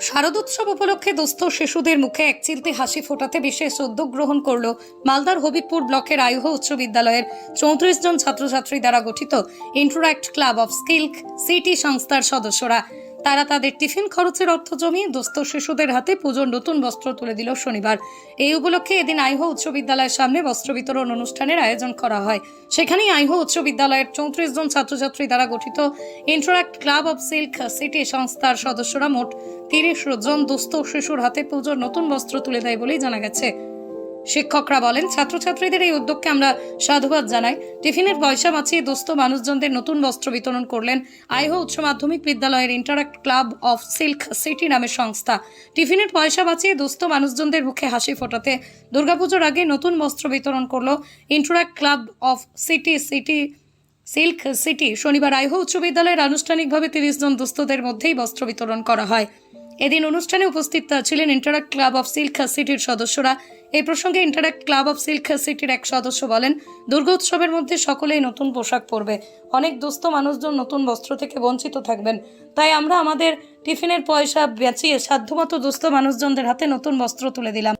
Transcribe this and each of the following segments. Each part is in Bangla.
শারদোৎসব উপলক্ষে দুস্থ শিশুদের মুখে এক চিলতে হাসি ফোটাতে বিশেষ উদ্যোগ গ্রহণ করল মালদার হবিবপুর ব্লকের আয়ুহ উচ্চ বিদ্যালয়ের চৌত্রিশ জন ছাত্রছাত্রী দ্বারা গঠিত ইন্টারাক্ট ক্লাব অফ স্কিল সিটি সংস্থার সদস্যরা। তারা তাদের টিফিন খরচের অর্থ জমিয়ে দুস্থ শিশুদের হাতে পুজোর নতুন বস্ত্র তুলে দিল শনিবার। এই উপলক্ষে এদিন আইহ উচ্চ বিদ্যালয়ের সামনে বস্ত্র বিতরণ অনুষ্ঠানের আয়োজন করা হয়। সেখানেই আইহ উচ্চ বিদ্যালয়ের চৌত্রিশ জন ছাত্রছাত্রী দ্বারা গঠিত Interact Club of Silk City সংস্থার সদস্যরা মোট তিরিশ জন দুস্থ শিশুর হাতে পুজোর নতুন বস্ত্র তুলে দেয় বলেই জানা গেছে। শিক্ষকরা বলেন, ছাত্রছাত্রীদের এই উদ্যোগকে আমরা সাধুবাদ জানাই। টিফিনের পয়সা বাঁচিয়ে দুস্থ মানুষজনদের নতুন বস্ত্র বিতরণ করলেন আইহ উচ্চ মাধ্যমিক বিদ্যালয়ের Interact Club of Silk City নামের সংস্থা। টিফিনের পয়সা বাঁচিয়ে দুস্থ মানুষজনদের মুখে হাসি ফোটাতে দুর্গাপুজোর আগে নতুন বস্ত্র বিতরণ করল Interact Club of City City Silk City শনিবার আইহ উচ্চ বিদ্যালয়ের আনুষ্ঠানিকভাবে তিরিশ জন দুস্থদের মধ্যেই বস্ত্র বিতরণ করা হয়। এদিন অনুষ্ঠানে উপস্থিত ছিলেন ইন্টারাক্ট ক্লাব অফ সিল্ক সিটির সদস্যরা। এই প্রসঙ্গে ইন্টারাক্ট ক্লাব অফ সিল্ক সিটির এক সদস্য বলেন দুর্গোৎসবের মধ্যে সকলেই নতুন পোশাক পরবে। অনেক দুস্থ মানুষজন নতুন বস্ত্র থেকে বঞ্চিত থাকবেন। তাই আমরা আমাদের টিফিনের পয়সা বেঁচিয়ে সাধ্যমতো দুস্থ মানুষজনদের হাতে নতুন বস্ত্র তুলে দিলাম।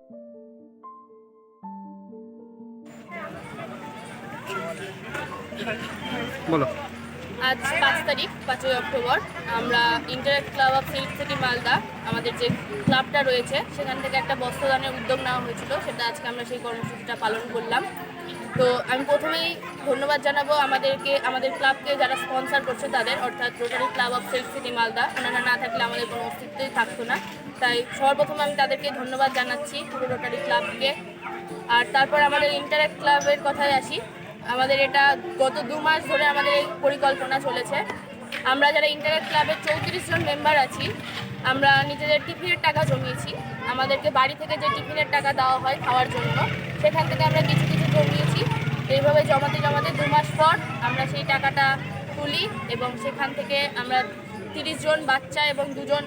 বলো। আজ পাঁচ তারিখ, পাঁচই অক্টোবর। আমরা Interact Club of Silk City Malda, আমাদের যে ক্লাবটা রয়েছে, সেখান থেকে একটা বস্ত্রদানের উদ্যোগ নেওয়া হয়েছিল। সেটা আজকে আমরা সেই কর্মসূচিটা পালন করলাম। তো আমি প্রথমেই ধন্যবাদ জানাব আমাদেরকে, আমাদের ক্লাবকে যারা স্পন্সর করছে তাদের, অর্থাৎ Rotary Club of Silk City Malda. ওনারা না থাকলে আমাদের কোনো অস্তিত্বই থাকতো না। তাই সর্বপ্রথমে আমি তাদেরকে ধন্যবাদ জানাচ্ছি পুরো রোটারি ক্লাবকে আর তারপর আমাদের ইন্টারেক্ট ক্লাবের কথায় আসি। আমাদের এটা গত দু মাস ধরে আমাদের এই পরিকল্পনা চলেছে। আমরা যারা ইন্টারনেট ক্লাবের চৌত্রিশ জন মেম্বার আছি, আমরা নিজেদের টিফিনের টাকা জমিয়েছি। আমাদেরকে বাড়ি থেকে যে টিফিনের টাকা দেওয়া হয় খাওয়ার জন্য, সেখান থেকে আমরা কিছু কিছু জমিয়েছি। এইভাবে জমাতে জমাতে দু মাস পর আমরা সেই টাকাটা তুলি এবং সেখান থেকে আমরা তিরিশ জন বাচ্চা এবং দুজন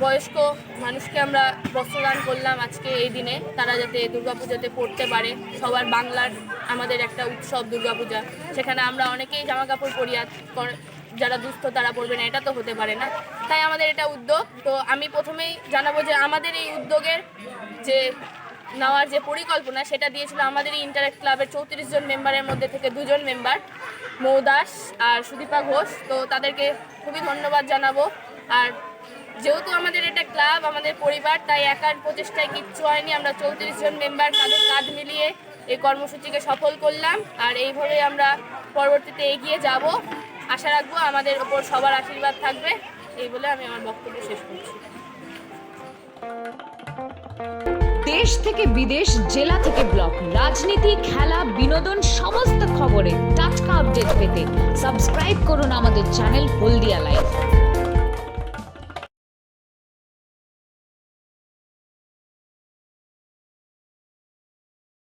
বয়স্ক মানুষকে আমরা বস্ত্রদান করলাম আজকে এই দিনে। তারা যাতে দুর্গাপূজাতে পড়তে পারে। সবার বাংলার আমাদের একটা উৎসব দুর্গাপূজা। সেখানে আমরা অনেকেই জামা কাপড় পরিয়াদ করে- যারা দুস্থ তারা পড়বে না, এটা তো হতে পারে না। তাই আমাদের এটা উদ্যোগ। তো আমি প্রথমেই জানাব যে আমাদের এই উদ্যোগের যে নেওয়ার যে পরিকল্পনা, সেটা দিয়েছিল আমাদের এই ইন্টারেক্ট ক্লাবের চৌত্রিশ জন মেম্বারের মধ্যে থেকে দুজন মেম্বার মৌদাস আর সুদীপা ঘোষ। তো তাদেরকে খুবই ধন্যবাদ জানাব। আর যেহেতু আমাদের এটা ক্লাব, আমাদের পরিবার, তাই একার প্রচেষ্টায় কিচ্ছু হয়নি। আমরা চৌত্রিশ জন মেম্বার কাঁধে কাঁধ মিলিয়ে এই কর্মসূচিকে সফল করলাম আর এইভাবে আমরা পরবর্তীতে এগিয়ে যাব। আশা রাখব আমাদের ওপর সবার আশীর্বাদ থাকবে। এই বলে আমি আমার বক্তব্য শেষ করছি। দেশ থেকে বিদেশ, জেলা থেকে ব্লক, রাজনীতি, খেলা, বিনোদন, সমস্ত খবরে টাটকা আপডেট পেতে সাবস্ক্রাইব করুন আমাদের চ্যানেল হলদিয়া লাইভ।